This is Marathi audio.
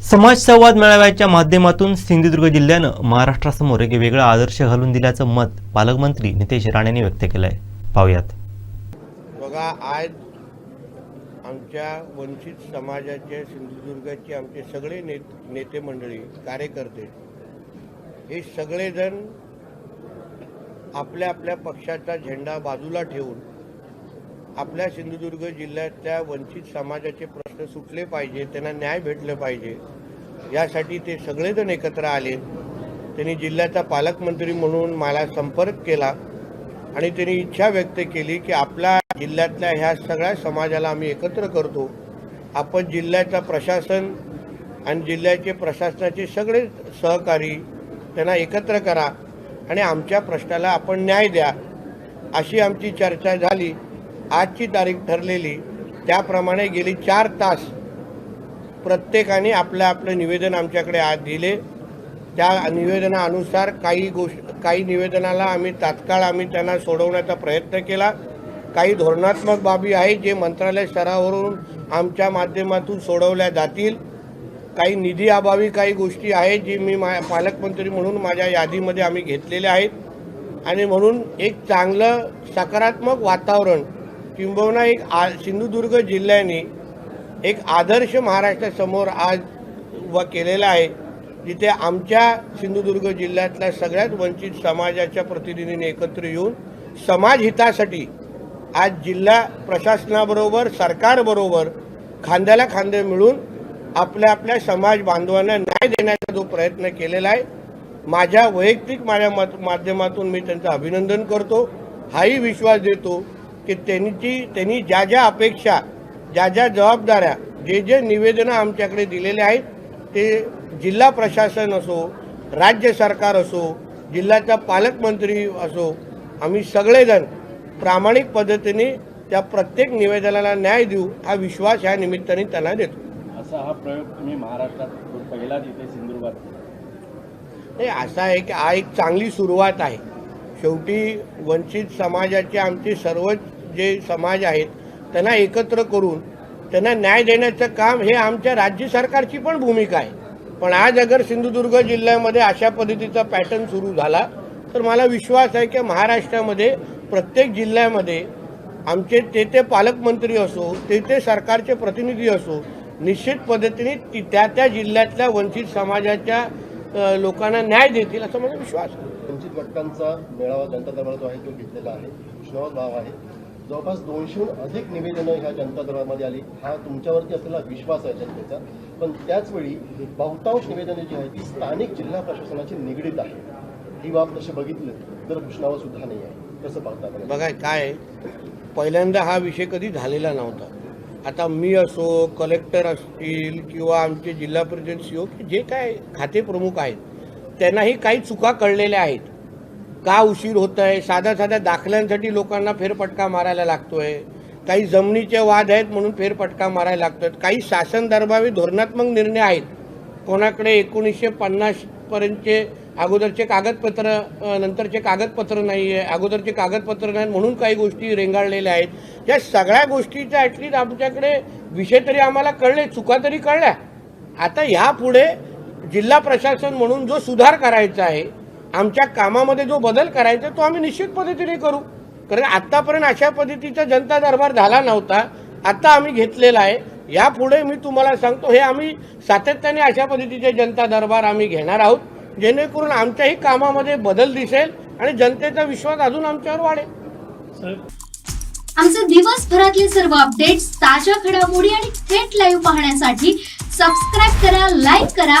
समाज संवाद मेळाव्याच्या माध्यमातून सिंधुदुर्ग जिल्ह्यानं महाराष्ट्रासमोर एक वेगळा आदर्श घालून दिल्याचं मत पालकमंत्री नितेश राणेंनी व्यक्त केलं आहे पाहुयात. बघा आज आमच्या वंचित समाजाचे सिंधुदुर्गाचे आमचे सगळे ने नेते मंडळी कार्यकर्ते हे सगळेजण आपल्या आपल्या पक्षाचा झेंडा बाजूला ठेवून आपल्या सिंधुदुर्ग जिल्ह्यातल्या वंचित समाजाचे प्रश्न सुटले पाहिजे त्यांना न्याय भेटलं पाहिजे यासाठी ते सगळेजण एकत्र आले. त्यांनी जिल्ह्याचा पालकमंत्री म्हणून मला संपर्क केला आणि त्यांनी इच्छा व्यक्त केली की आपल्या जिल्ह्यातल्या ह्या सगळ्या समाजाला आम्ही एकत्र करतो. आपण जिल्ह्याचं प्रशासन आणि जिल्ह्याचे प्रशासनाचे सगळे सहकारी त्यांना एकत्र करा आणि आमच्या प्रश्नाला आपण न्याय द्या अशी आमची चर्चा झाली. आजची तारीख ठरलेली. त्याप्रमाणे गेली चार तास प्रत्येकाने आपलं आपलं निवेदन आमच्याकडे आज दिले. त्या निवेदनानुसार काही गोष्ट काही निवेदनाला आम्ही तात्काळ आम्ही त्यांना सोडवण्याचा प्रयत्न केला. काही धोरणात्मक बाबी आहेत जे मंत्रालय स्तरावरून आमच्या माध्यमातून सोडवल्या जातील. काही निधी अभावी काही गोष्टी आहेत जी मी मा पालकमंत्री म्हणून माझ्या यादीमध्ये आम्ही घेतलेल्या आहेत. आणि म्हणून एक चांगलं सकारात्मक वातावरण किंबहुना एक आ सिंधुदुर्ग जिल्ह्याने एक आदर्श महाराष्ट्रासमोर आज व केलेला आहे जिथे आमच्या सिंधुदुर्ग जिल्ह्यातल्या सगळ्यात वंचित समाजाच्या प्रतिनिधींनी एकत्र येऊन समाज हितासाठी आज जिल्हा प्रशासनाबरोबर सरकारबरोबर खांद्याला खांदे मिळून आपल्या आपल्या समाज बांधवांना न्याय देण्याचा जो प्रयत्न केलेला आहे माझ्या वैयक्तिक माझ्या माध्यमातून मी त्यांचं अभिनंदन करतो. हाही विश्वास देतो. की त्यांची त्यांनी ज्या ज्या अपेक्षा ज्या ज्या जबाबदाऱ्या जे जे निवेदनं आमच्याकडे दिलेले आहेत ते जिल्हा प्रशासन असो राज्य सरकार असो जिल्ह्याचा पालकमंत्री असो आम्ही सगळेजण प्रामाणिक पद्धतीने त्या प्रत्येक निवेदनाला न्याय देऊ हा विश्वास ह्या निमित्ताने त्यांना देतो. असा हा प्रयोग तुम्ही महाराष्ट्रात पहिलाच इथे सिंधुदुर्गात. नाही असा आहे की हा एक चांगली सुरुवात आहे. शेवटी वंचित समाजाचे आमचे सर्वच जे समाज आहेत त्यांना एकत्र करून त्यांना न्याय देण्याचं काम हे आमच्या राज्य सरकारची पण भूमिका आहे. पण आज अगर सिंधुदुर्ग जिल्ह्यामध्ये अशा पद्धतीचा पॅटर्न सुरू झाला तर मला विश्वास आहे की महाराष्ट्रामध्ये प्रत्येक जिल्ह्यामध्ये आमचे ते ते पालकमंत्री असो ते ते सरकारचे प्रतिनिधी असो निश्चित पद्धतीने ती- त्या त्या जिल्ह्यातल्या वंचित समाजाच्या लोकांना न्याय देतील असा माझा विश्वास आहे. वंचित घटकांचा मेळावा जनता दरबार जो आहे तो घेतलेला आहे. उष्णावर भाव आहे. जवळपास दोनशेहून अधिक निवेदनं ह्या जनता दरबारमध्ये आली. हा तुमच्यावरती असलेला विश्वास आहे जनतेचा. पण त्याचवेळी बहुतांश निवेदने जी आहेत ती स्थानिक जिल्हा प्रशासनाची निगडीत आहे ही बाब तशी बघितलं तर घोषणावा सुद्धा नाही आहे. तसं पाहता बघा काय आहे, पहिल्यांदा हा विषय कधी झालेला नव्हता. आता मी असो कलेक्टर असतील किंवा आमचे जिल्हा परिषद सीओ जे काय खाते प्रमुख आहेत त्यांनाही काही चुका कळलेल्या आहेत. का उशीर होत आहे साध्या साध्या दाखल्यांसाठी लोकांना फेरफटका मारायला लागतोय. काही जमिनीचे वाद आहेत म्हणून फेरफटका मारायला लागतोय. काही शासन दरबारी धोरणात्मक निर्णय आहेत. कोणाकडे एकोणीसशे पन्नास पर्यंतचे अगोदरचे कागदपत्र नंतरचे कागदपत्र नाही आहे अगोदरचे कागदपत्र नाही म्हणून काही गोष्टी रेंगाळलेल्या आहेत. या सगळ्या गोष्टीच्या ॲटलीस्ट आमच्याकडे विषय तरी आम्हाला कळले चुका तरी कळल्या. आता ह्यापुढे जिल्हा प्रशासन म्हणून जो सुधार करायचा आहे आमच्या कामामध्ये जो बदल करायचा आहे, तो आम्ही निश्चित पद्धतीने करू. कारण आतापर्यंत अशा पद्धतीचा जनता दरबार झाला नव्हता आता आम्ही घेतलेला आहे. यापुढे मी तुम्हाला सांगतो हे आम्ही सातत्याने अशा पद्धतीचे जनता दरबार आम्ही घेणार आहोत जेणेकरून आमच्याही कामामध्ये बदल दिसेल आणि जनतेचा विश्वास अजून आमच्यावर वाढेल. आमचे दिवसभरातले सर्व अपडेट्स ताज्या घडामोडी आणि थेट लाईव्ह पाहण्यासाठी सबस्क्राईब करा लाईक करा